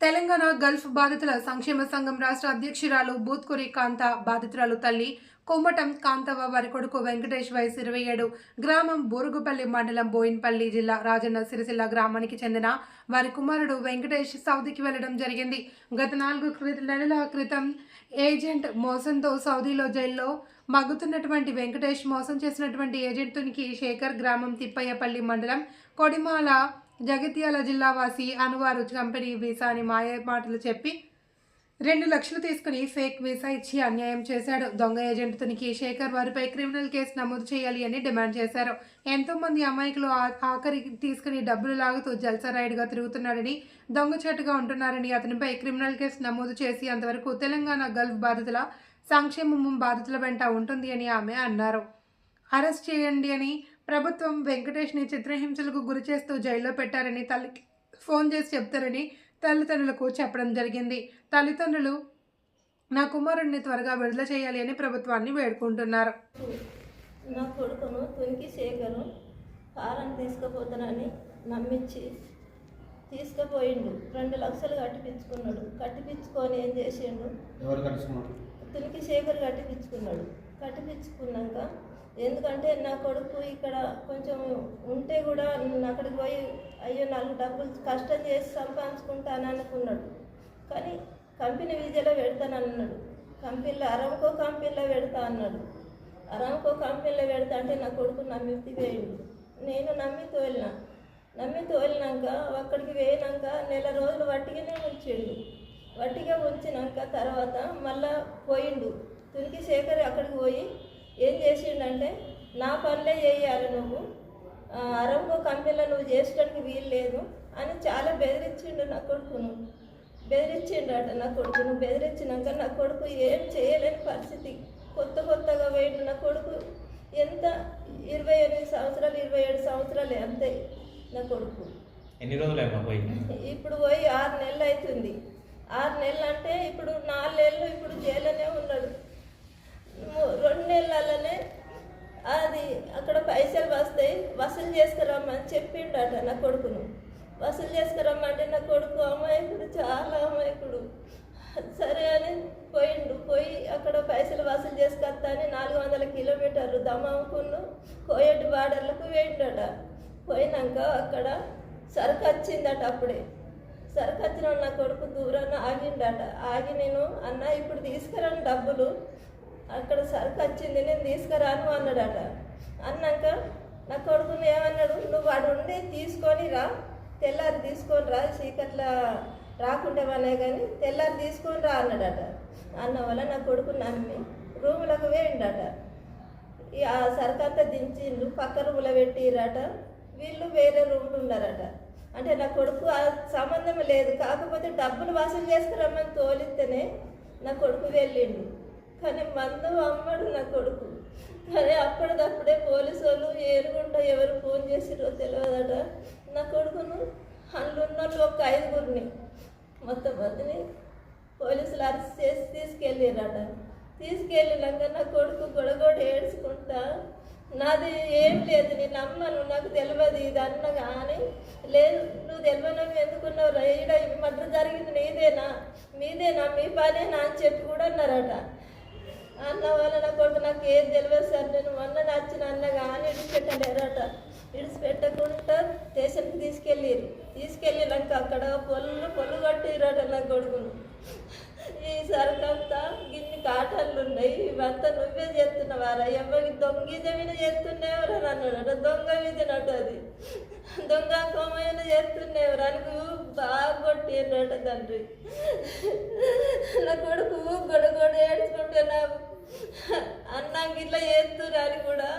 Telangana Gulf బాధితుల సంక్షేమ సంఘం రాష్ట్ర అధ్యక్షురాలు బూత్కురి కాంత బాధితురాలు తల్లి కొమ్మటం కాంతవ్వ వారి కొడుకు వెంకటేష్ వయసు ఇరవై ఏడు గ్రామం బోరుగుపల్లి మండలం బోయిన్పల్లి జిల్లా రాజన్న సిరిసిల్ల గ్రామానికి చెందిన వారి కుమారుడు వెంకటేష్ సౌదీకి వెళ్ళడం జరిగింది. గత నాలుగు నెలల క్రితం ఏజెంట్ మోసంతో సౌదీలో జైల్లో మగ్గుతున్నటువంటి వెంకటేష్ మోసం చేసినటువంటి ఏజెంట్కి శేఖర్ గ్రామం తిప్పయ్యపల్లి మండలం కొడిమాల జగిత్యాల జిల్లావాసి అనువారు కంపెనీ వీసా అని మాయ మాటలు చెప్పి రెండు లక్షలు తీసుకుని ఫేక్ వీసా ఇచ్చి అన్యాయం చేశాడు. దొంగ ఏజెంట్ తనికి శేఖర్ వారిపై క్రిమినల్ కేసు నమోదు చేయాలి అని డిమాండ్ చేశారు. ఎంతోమంది అమాయకులు ఆ- ఆఖరికి తీసుకుని డబ్బులు లాగుతూ జల్సా రైడ్గా తిరుగుతున్నాడని దొంగచాటుగా ఉంటున్నారని అతనిపై క్రిమినల్ కేసు నమోదు చేసి అంతవరకు తెలంగాణ గల్ఫ్ బాధితుల సంక్షేమం బాధితుల వెంట ఉంటుంది అని ఆమె అన్నారు. అరెస్ట్ చేయండి అని ప్రభుత్వం వెంకటేష్ని చిత్రహింసలకు గురి చేస్తూ జైల్లో పెట్టారని తల్లికి ఫోన్ చేసి చెప్తారని తల్లిదండ్రులకు చెప్పడం జరిగింది. తల్లిదండ్రులు నా కుమారుడిని త్వరగా విడుదల చేయాలి అని ప్రభుత్వాన్ని వేడుకుంటున్నారు. నా కొడుకును తునికి శేఖరు కారం తీసుకుపోతానని నమ్మించి తీసుకుపోయిండు. రెండు లక్షలు కట్టిపించుకున్నాడు. కట్టిపించుకొని ఏం చేసిండు? తునికి శేఖర్ కట్టిపించుకున్నాడు. కట్టిపించుకున్నాక ఎందుకంటే నా కొడుకు ఇక్కడ కొంచెం ఉంటే కూడా నేను అక్కడికి పోయి అయ్యో నాలుగు డబ్బులు కష్టం చేసి సంపాదించుకుంటాను అనుకున్నాడు. కానీ కంపెనీ విజయలో పెడతానన్నాడు కంపెనీలో అరంకో కంపెనీలో పెడతా అన్నాడు. అరంకో కంపెనీలో పెడతా అంటే నా కొడుకు నమ్మి వేయండు నేను నమ్మి తోలిన నమ్మి తోలినాక అక్కడికి వేయినాక నెల రోజులు వట్టిగానే ఉంచిండు. వట్టిగా ఉంచినాక తర్వాత మళ్ళా పోయిండు. తునికి శేఖర్ అక్కడికి పోయి ఏం చేసిండంటే నా పనులే చేయాలి నువ్వు. ఆ, అరంకో కంపెనీలో నువ్వు చేసడానికి వీలు లేదు అని చాలా బెదిరించిండు నా కొడుకును. బెదిరించిండట నా కొడుకును బెదిరించినాక నా కొడుకు ఏం చేయలేని పరిస్థితి. కొత్త కొత్తగా పోయిండు నా కొడుకు. ఎంత? ఇరవై ఎనిమిది సంవత్సరాలు ఇరవై ఏడు సంవత్సరాలు అంతే నా కొడుకు. ఎన్ని రోజులు పోయి ఇప్పుడు పోయి ఆరు నెలలు అవుతుంది. ఆరు నెలలు అంటే ఇప్పుడు నాలుగు నెలలు ఇప్పుడు జైల్లోనే ఉన్నాడు. రెండు నెలలనే అది అక్కడ పైసలు వస్తాయి వసూలు చేసుకురమ్మని చెప్పిండట నా కొడుకును. వసూలు చేసుకురమ్మంటే నా కొడుకు అమాయకుడు చాలా అమాయకుడు. సరే అని పోయిండు. పోయి అక్కడ పైసలు వసూలు చేసుకొస్తా అని నాలుగు వందల కిలోమీటర్లు దమాముకును కోయటి బార్డర్లకు వేయిండట. పోయినాక అక్కడ సరుకు వచ్చిందట అప్పుడే. సరుకు వచ్చిన నా కొడుకు దూరాన ఆగిండట. ఆగి నేను అన్న ఇప్పుడు తీసుకురాను డబ్బులు. అక్కడ సరుకు వచ్చింది నేను తీసుకురాను అన్నాడట. అన్నాక నా కొడుకుని ఏమన్నాడు? నువ్వు వాడు ఉండి తీసుకొని రా తెల్లారి తీసుకొని రా చీకట్ల రాకుండేమనే కానీ తెల్లారి తీసుకొని రా అన్నాడట. అన్న వల్ల నా కొడుకు నమ్మి రూములకు వేయండట ఈ ఆ సరుకంతా దించిండు పక్క రూములో పెట్టిరట వీళ్ళు వేరే రూములు ఉన్నారట. అంటే నా కొడుకు ఆ సంబంధం లేదు. కాకపోతే డబ్బులు వసూలు చేసుకురమ్మని తోలిస్తేనే నా కొడుకు వెళ్ళిండు. కానీ మందు అమ్మడు నా కొడుకు. కానీ అప్పటిదప్పుడే పోలీసు వాళ్ళు ఏరుగుంటా ఎవరు ఫోన్ చేసిరో తెలియదట నా కొడుకును అందులో ఉన్న వాళ్ళు ఒక ఐదుగురిని మొత్తం మందిని పోలీసులు అరెస్ట్ చేసి తీసుకెళ్ళిరట తీసుకెళ్ళినాక నా కొడుకు గొడగొడ ఏడ్చుకుంటా నాది ఏం లేదు నేను నమ్మను నాకు తెలియదు ఇది అన్న కానీ లేదు నువ్వు తెలియనవి ఎందుకున్నావు రైడ ఈడ ఈ మధ్య జరిగింది నీదేనా? మీదేనా? మీ పనేనా? అని చెప్పి కూడా అన్నారట. అన్న వల్ల నా కొడుకు నాకు ఏం తెలియదు సార్. నేను మొన్న నచ్చిన అన్న కానీ ఇడిచిపెట్టలేరట. ఇడిచిపెట్టకుండా స్టేషన్కి తీసుకెళ్ళిరు. తీసుకెళ్ళినాక అక్కడ పొల్లు పొల్లు కట్టిరట నా కొడుకును. ఈ సరుకంతా గిన్ని కాటన్లు ఉన్నాయి ఇవంతా నువ్వే చేస్తున్నావారా? ఎవరికి దొంగ జమీన చేస్తున్నావురా అని అన్నాడట దొంగ విధినట్టు అది. దొంగ కోమైన చేస్తున్నావురా? అని బాగా కొట్టిరట తండ్రి. నా కొడుకు గొడగొడ ఏడ్చుకుంటున్నావు. నా అన్నం ఇట్లా చేస్తున్నారు అని కూడా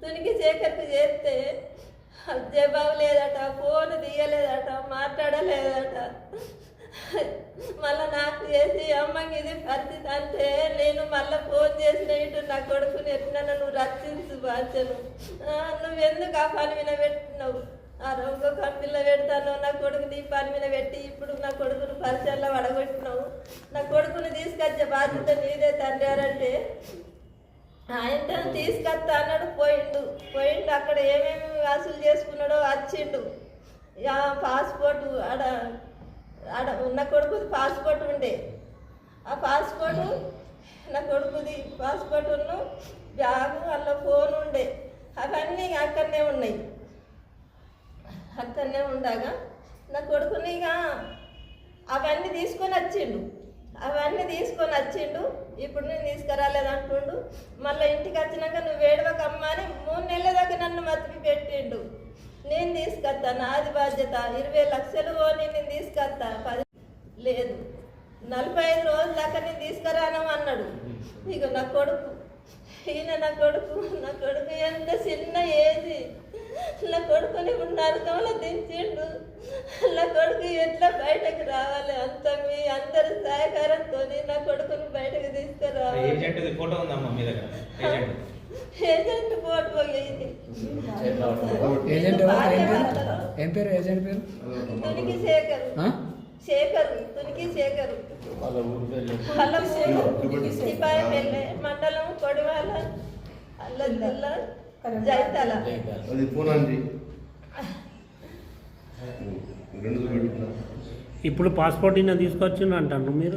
తునికి చేకరికి చేస్తే జవాబు లేదట ఫోన్ తీయలేదట మాట్లాడలేదట. మళ్ళీ నాకు చేసి అమ్మకి ఇది పరిస్థితి అంటే నేను మళ్ళీ ఫోన్ చేసిన ఇటు నా కొడుకుని ఎట్లా నువ్వు రక్షించు బాధ్యను నువ్వెందుకు ఆ పని వినబెట్టినావు ఆ రంగు కంపెనీలో పెడతాను నా కొడుకు నీ పని మీద పెట్టి ఇప్పుడు నా కొడుకును పరిచయంలో వడగొట్టినావు. నా కొడుకుని తీసుకొచ్చే బాధ్యత నీదే తండ్రి అంటే ఆయన తీసుకొస్తా అన్నాడు పోయిండు. పోయిండు అక్కడ ఏమేమి వసూలు చేసుకున్నాడో వచ్చిండు ఇక పాస్పోర్ట్ ఆడ ఆడ నా కొడుకుది పాస్పోర్ట్ ఉండే. ఆ పాస్పోర్ట్ నా కొడుకుది పాస్పోర్టును బ్యాగు అలా ఫోన్ ఉండే. అవన్నీ అక్కడనే ఉన్నాయి. అక్కడనే ఉండగా నా కొడుకుని ఇక అవన్నీ తీసుకొని వచ్చిండు. అవన్నీ తీసుకొని వచ్చిండు. ఇప్పుడు నేను తీసుకురాలేదు అంటుండు మళ్ళీ ఇంటికి వచ్చినాక నువ్వు వేడవకమ్మా అని మూడు నెలల దాకా నన్ను మతికి పెట్టిండు. నేను తీసుకొస్తా నాది బాధ్యత. ఇరవై లక్షలు పోనీ నేను తీసుకొస్తా. పది లేదు. నలభై ఐదు రోజుల దాకా నేను తీసుకురాను అన్నాడు. ఇక నా కొడుకు. ఈయన నా కొడుకు. నా కొడుకు ఎంత చిన్న ఏది నా కొడుకుని నరకంలో దించిండు నా కొడుకు ఎట్లా బయటకు రావాలి? అంత మీ అందరి సహకారంతో నా కొడుకుని బయటకు తీసుకురావాలి. ఏజెంట్ ఫోటో ఉందమ్మా మీ దగ్గర? ఏజెంట్. పోయింది? ఏం పేరు? ఏజెంట్ పేరు? తునికి శేఖర్? శేఖర్ తునికి శేఖర్. వాళ్ళ ఊరు సిపాయిపల్లి మండలం కొడివాల అల్ల జిల్లా జైతాల. అది ఇప్పుడు పాస్పోర్ట్ అయినా తీసుకొచ్చిండు అంటాను మీరు?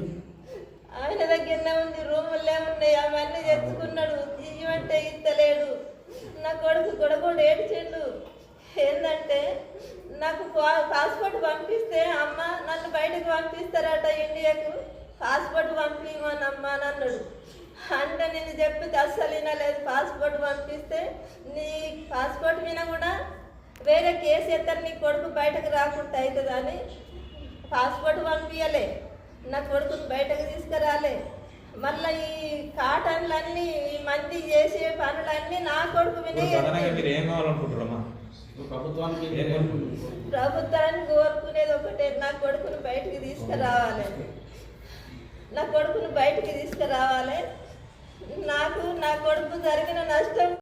ఆయన దగ్గరనే ఉంది రూములే ఉన్నాయి అవన్నీ తెచ్చుకున్నాడు. ఇవ్వంటే ఇస్తలేడు. నా కొడుకు కొడుకు ఏడ్చిండు. ఏంటంటే నాకు పా- పాస్పోర్ట్ పంపిస్తే అమ్మ నన్ను బయటకు పంపిస్తారట ఇండియాకు. పాస్పోర్ట్ పంపించమని అమ్మ అన్నాడు. అంటే నేను చెప్పితే అస్సలు వినలేదు. పాస్పోర్ట్ పంపిస్తే నీ పాస్పోర్ట్ మీద కూడా వేరే కేసు ఎత్తారు నీ కొడుకు బయటకు రాకుండా అవుతుంది అని పాస్పోర్ట్ పంపించలే నా కొడుకుని బయటకు తీసుకురాలే. మళ్ళీ ఈ కాటన్లన్నీ ఈ మంది చేసే పనులన్నీ నా కొడుకు ప్రభుత్వానికి కోరుకునేది ఒకటే నా కొడుకుని బయటికి తీసుకురావాలి. నా కొడుకుని బయటికి తీసుకురావాలి. నాకు నా కొడుకు జరిగిన నష్టం